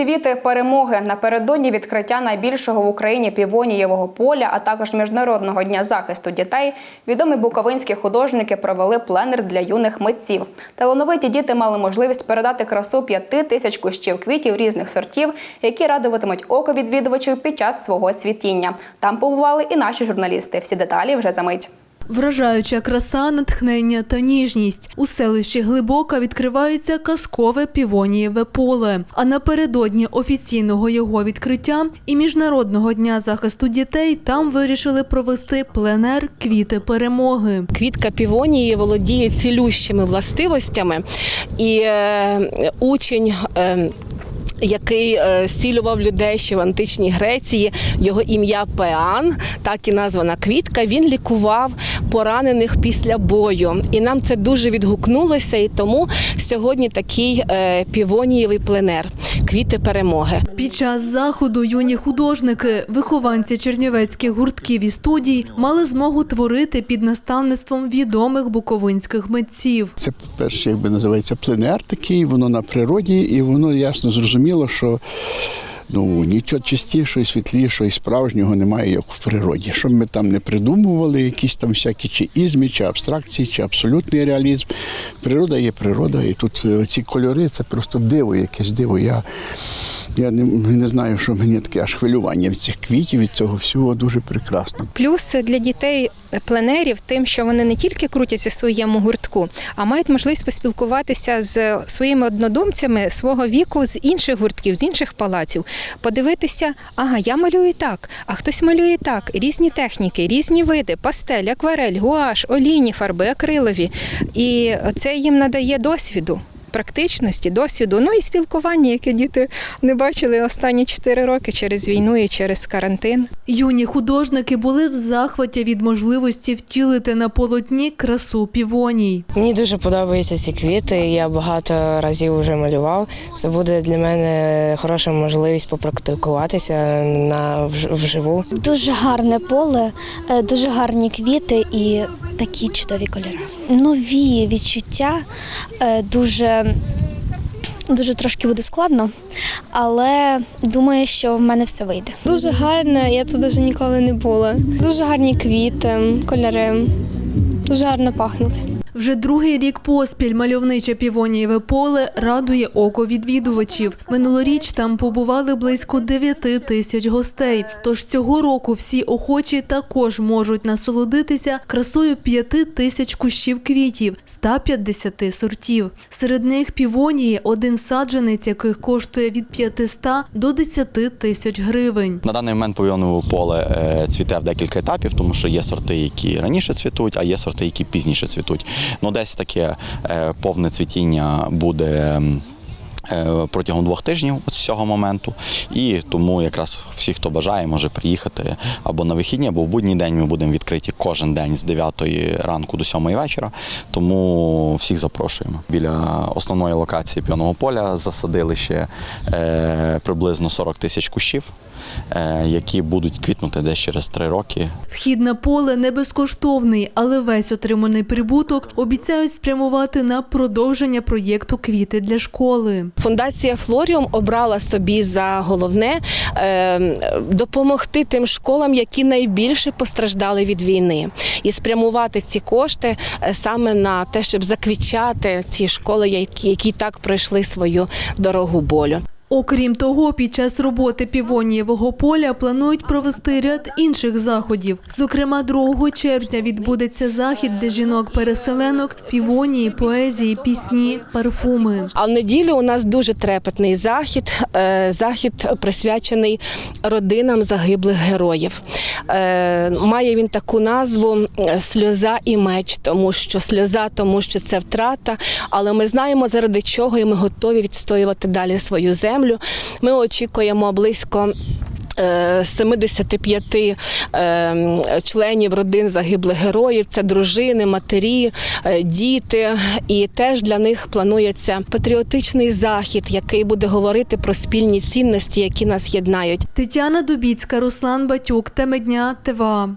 Квіти перемоги напередодні відкриття найбільшого в Україні півонієвого поля, а також міжнародного дня захисту дітей. Відомі буковинські художники провели пленер для юних митців. Талановиті діти мали можливість передати красу п'яти тисяч кущів квітів різних сортів, які радуватимуть око відвідувачів під час свого цвітіння. Там побували і наші журналісти. Всі деталі вже за мить. Вражаюча краса, натхнення та ніжність. У селищі Глибока відкривається казкове півонієве поле. А напередодні офіційного його відкриття і Міжнародного дня захисту дітей там вирішили провести пленер Квіти перемоги. Квітка півонії володіє цілющими властивостями, і е, учень. Е, який е, зцілював людей ще в античній Греції, його ім'я Пеан, так і названа квітка. Він лікував поранених після бою, і нам це дуже відгукнулося. І тому сьогодні такий е, півонієвий пленер квіти перемоги. Під час заходу юні художники, вихованці чернівецьких гуртків і студій, мали змогу творити під наставництвом відомих буковинських митців. Це перше, якби називається пленер такий, воно на природі, і воно ясно зрозуміло, що ну нічого чистішого, світлішого і справжнього немає, як в природі. Щоб ми там не придумували, якісь там всякі чи ізмі, чи абстракції, чи абсолютний реалізм. Природа є природа, і тут е, ці кольори це просто диво, якесь диво. Я, я не, не знаю, що мені таке аж хвилювання від цих квітів, від цього всього дуже прекрасно. Плюс для дітей пленерів тим, що вони не тільки крутяться в своєму гуртку, а мають можливість поспілкуватися з своїми однодумцями свого віку з інших гуртків, з інших палаців, подивитися, ага, я малюю так, а хтось малює так. Різні техніки, різні види, пастель, акварель, гуаш, олійні фарби, акрилові. І це їм надає досвіду. Практичності, досвіду, ну і спілкування, яке діти не бачили останні 4 роки через війну і через карантин. Юні художники були в захваті від можливості втілити на полотні красу півоній. Мені дуже подобаються ці квіти. Я багато разів вже малював. Це буде для мене хороша можливість попрактикуватися на вживу. Дуже гарне поле, е, дуже гарні квіти і такі чудові кольори. Нові відчуття е, дуже, дуже трошки буде складно, але думаю, що в мене все вийде. Дуже гарно, я тут даже ніколи не була. Дуже гарні квіти, кольори, дуже гарно пахнуть. Вже другий рік поспіль мальовниче півонієве поле радує око відвідувачів. Минулоріч там побували близько 9 тисяч гостей. Тож цього року всі охочі також можуть насолодитися красою 5 тисяч кущів квітів, 150 сортів. Серед них півонії, один саджанець, яких коштує від 500 до 10 тисяч гривень. На даний момент павіонове поле е, цвіте в декілька етапів, тому що є сорти, які раніше цвітуть, а є сорти, які пізніше цвітуть. Ну, десь таке е, повне цвітіння буде. е, Протягом двох тижнів з цього моменту, і тому якраз всі, хто бажає, може приїхати або на вихідні, або в будній день ми будемо відкриті кожен день з 9 ранку до 7 вечора. Тому всіх запрошуємо. Біля основної локації піоного поля засадили ще е, приблизно 40 тисяч кущів, е, які будуть квітнути десь через 3 роки. Вхід на поле не безкоштовний, але весь отриманий прибуток обіцяють спрямувати на продовження проєкту Квіти для школи. Фундація Флоріум обрала собі за головне е, допомогти тим школам, які найбільше постраждали від війни, і спрямувати ці кошти е, саме на те, щоб заквічати ці школи, які, які так пройшли свою дорогу болю. Окрім того, під час роботи півонієвого поля планують провести ряд інших заходів. Зокрема, 2 червня відбудеться захід, де жінок-переселенок, півонії, поезії, пісні, парфуми. А в неділю у нас дуже трепетний захід. е, Захід присвячений родинам загиблих героїв. Е, Має він таку назву е, Сльоза і меч, тому що сльоза, тому що це втрата. Але ми знаємо заради чого, і ми готові відстоювати далі свою землю. Ми очікуємо близько. е, 75 е, членів родин загиблих героїв, це дружини, матері, е, діти. І теж для них планується патріотичний захід, який буде говорити про спільні цінності, які нас єднають. Тетяна Дубіцька, Руслан Батюк, Теми ТВА.